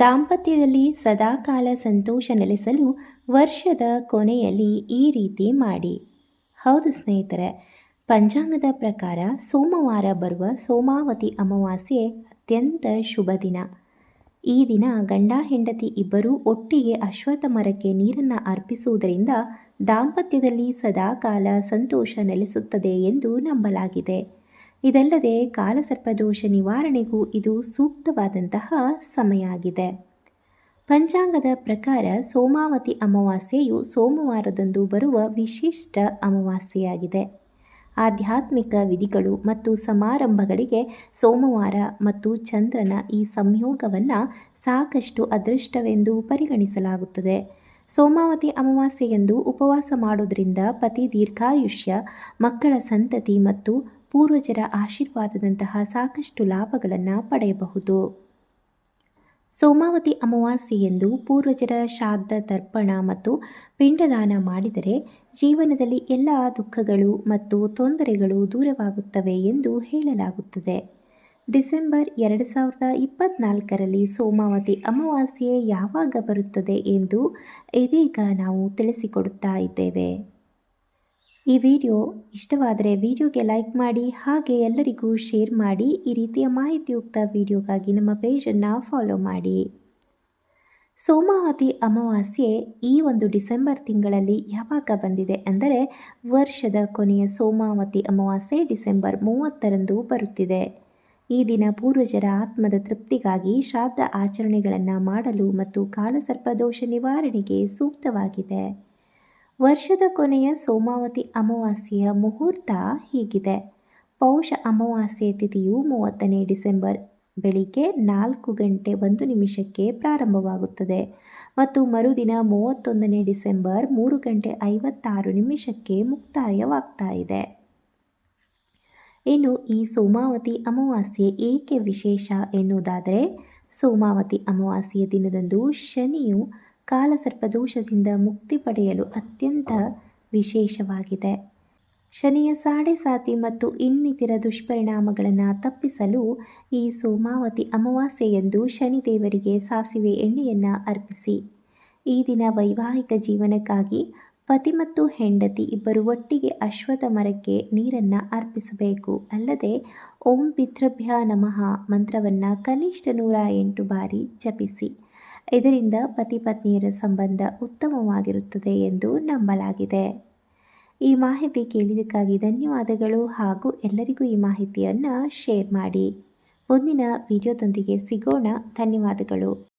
ದಾಂಪತ್ಯದಲ್ಲಿ ಸದಾಕಾಲ ಸಂತೋಷ ನೆಲೆಸಲು ವರ್ಷದ ಕೊನೆಯಲ್ಲಿ ಈ ರೀತಿ ಮಾಡಿ. ಹೌದು ಸ್ನೇಹಿತರೆ, ಪಂಚಾಂಗದ ಪ್ರಕಾರ ಸೋಮವಾರ ಬರುವ ಸೋಮಾವತಿ ಅಮಾವಾಸ್ಯೆ ಅತ್ಯಂತ ಶುಭ ದಿನ. ಈ ದಿನ ಗಂಡ, ಹೆಂಡತಿ ಇಬ್ಬರೂ ಒಟ್ಟಿಗೆ ಅಶ್ವತ್ಥ ಮರಕ್ಕೆ ನೀರನ್ನು ಅರ್ಪಿಸುವುದರಿಂದ ದಾಂಪತ್ಯದಲ್ಲಿ ಸದಾಕಾಲ ಸಂತೋಷ ನೆಲೆಸುತ್ತದೆ ಎಂದು ನಂಬಲಾಗಿದೆ. ಇದಲ್ಲದೆ ಕಾಲಸರ್ಪದೋಷ ನಿವಾರಣೆಗೂ ಇದು ಸೂಕ್ತವಾದಂತಹ ಸಮಯ ಆಗಿದೆ ಪಂಚಾಂಗದ ಪ್ರಕಾರ ಸೋಮಾವತಿ ಅಮಾವಾಸ್ಯೆಯು ಸೋಮವಾರದಂದು ಬರುವ ವಿಶಿಷ್ಟ ಅಮಾವಾಸ್ಯೆಯಾಗಿದೆ. ಆಧ್ಯಾತ್ಮಿಕ ವಿಧಿಗಳು ಮತ್ತು ಸಮಾರಂಭಗಳಿಗೆ ಸೋಮವಾರ ಮತ್ತು ಚಂದ್ರನ ಈ ಸಂಯೋಗವನ್ನು ಸಾಕಷ್ಟು ಅದೃಷ್ಟವೆಂದು ಪರಿಗಣಿಸಲಾಗುತ್ತದೆ. ಸೋಮಾವತಿ ಅಮಾವಾಸ್ಯೆಯೆಂದು ಉಪವಾಸ ಮಾಡೋದ್ರಿಂದ ಪತಿ ದೀರ್ಘಾಯುಷ್ಯ, ಮಕ್ಕಳ ಸಂತತಿ ಮತ್ತು ಪೂರ್ವಜರ ಆಶೀರ್ವಾದದಂತಹ ಸಾಕಷ್ಟು ಲಾಭಗಳನ್ನು ಪಡೆಯಬಹುದು. ಸೋಮಾವತಿ ಅಮಾವಾಸ್ಯೆಯೆಂದು ಪೂರ್ವಜರ ಶ್ರಾದ್ದ ತರ್ಪಣ ಮತ್ತು ಪಿಂಡದಾನ ಮಾಡಿದರೆ ಜೀವನದಲ್ಲಿ ಎಲ್ಲ ದುಃಖಗಳು ಮತ್ತು ತೊಂದರೆಗಳು ದೂರವಾಗುತ್ತವೆ ಎಂದು ಹೇಳಲಾಗುತ್ತದೆ. ಡಿಸೆಂಬರ್ ಎರಡು ಸಾವಿರದ ಇಪ್ಪತ್ನಾಲ್ಕರಲ್ಲಿ ಸೋಮಾವತಿ ಅಮಾವಾಸ್ಯೆ ಯಾವಾಗ ಬರುತ್ತದೆ ಎಂದು ಇದೀಗ ನಾವು ತಿಳಿಸಿಕೊಡುತ್ತಾ ಇದ್ದೇವೆ. ಈ ವಿಡಿಯೋ ಇಷ್ಟವಾದರೆ ವಿಡಿಯೋಗೆ ಲೈಕ್ ಮಾಡಿ ಹಾಗೆ ಎಲ್ಲರಿಗೂ ಶೇರ್ ಮಾಡಿ ಈ ರೀತಿಯ ಮಾಹಿತಿಯುಕ್ತ ವಿಡಿಯೋಗಾಗಿ ನಮ್ಮ ಪೇಜನ್ನು ಫಾಲೋ ಮಾಡಿ. ಸೋಮಾವತಿ ಅಮಾವಾಸ್ಯೆ ಈ ಒಂದು ಡಿಸೆಂಬರ್ ತಿಂಗಳಲ್ಲಿ ಯಾವಾಗ ಬಂದಿದೆ ಅಂದರೆ ವರ್ಷದ ಕೊನೆಯ ಸೋಮಾವತಿ ಅಮಾವಾಸ್ಯೆ ಡಿಸೆಂಬರ್ ಮೂವತ್ತರಂದು ಬರುತ್ತಿದೆ. ಈ ದಿನ ಪೂರ್ವಜರ ಆತ್ಮದ ತೃಪ್ತಿಗಾಗಿ ಶ್ರಾದ್ದ ಆಚರಣೆಗಳನ್ನು ಮಾಡಲು ಮತ್ತು ಕಾಲಸರ್ಪದೋಷ ನಿವಾರಣೆಗೆ ಸೂಕ್ತವಾಗಿದೆ. ವರ್ಷದ ಕೊನೆಯ ಸೋಮಾವತಿ ಅಮಾವಾಸ್ಯೆಯ ಮುಹೂರ್ತ ಹೀಗಿದೆ. ಪೌಷ ಅಮಾವಾಸ್ಯೆ ತಿಥಿಯು ಮೂವತ್ತನೇ ಡಿಸೆಂಬರ್ ಬೆಳಿಗ್ಗೆ ನಾಲ್ಕು ಗಂಟೆ ಒಂದು ನಿಮಿಷಕ್ಕೆ ಪ್ರಾರಂಭವಾಗುತ್ತದೆ ಮತ್ತು ಮರುದಿನ ಮೂವತ್ತೊಂದನೇ ಡಿಸೆಂಬರ್ ಮೂರು ಗಂಟೆ ಐವತ್ತಾರು ನಿಮಿಷಕ್ಕೆ ಮುಕ್ತಾಯವಾಗ್ತಾ ಇದೆ. ಇನ್ನು ಈ ಸೋಮಾವತಿ ಅಮಾವಾಸ್ಯೆ ಏಕೆ ವಿಶೇಷ ಎನ್ನುವುದಾದರೆ, ಸೋಮಾವತಿ ಅಮಾವಾಸ್ಯೆಯ ದಿನದಂದು ಶನಿಯು ಕಾಲಸರ್ಪದೋಷದಿಂದ ಮುಕ್ತಿ ಪಡೆಯಲು ಅತ್ಯಂತ ವಿಶೇಷವಾಗಿದೆ. ಶನಿಯ ಸಾಡೆ ಸಾತಿ ಮತ್ತು ಇನ್ನಿತರ ದುಷ್ಪರಿಣಾಮಗಳನ್ನು ತಪ್ಪಿಸಲು ಈ ಸೋಮಾವತಿ ಅಮಾವಾಸ್ಯೆಯಂದು ಶನಿದೇವರಿಗೆ ಸಾಸಿವೆ ಎಣ್ಣೆಯನ್ನು ಅರ್ಪಿಸಿ. ಈ ದಿನ ವೈವಾಹಿಕ ಜೀವನಕ್ಕಾಗಿ ಪತಿ ಮತ್ತು ಹೆಂಡತಿ ಇಬ್ಬರು ಒಟ್ಟಿಗೆ ಅಶ್ವಥ ಮರಕ್ಕೆ ನೀರನ್ನು ಅರ್ಪಿಸಬೇಕು. ಅಲ್ಲದೆ, ಓಂ ಪಿತೃಭ್ಯ ನಮಃ ಮಂತ್ರವನ್ನು ಕನಿಷ್ಠ ನೂರ ಎಂಟು ಬಾರಿ ಜಪಿಸಿ. ಇದರಿಂದ ಪತಿ ಪತ್ನಿಯರ ಸಂಬಂಧ ಉತ್ತಮವಾಗಿರುತ್ತದೆ ಎಂದು ನಂಬಲಾಗಿದೆ. ಈ ಮಾಹಿತಿ ಕೇಳಿದಕ್ಕಾಗಿ ಧನ್ಯವಾದಗಳು ಹಾಗೂ ಎಲ್ಲರಿಗೂ ಈ ಮಾಹಿತಿಯನ್ನು ಶೇರ್ ಮಾಡಿ. ಮುಂದಿನ ವಿಡಿಯೋದೊಂದಿಗೆ ಸಿಗೋಣ. ಧನ್ಯವಾದಗಳು.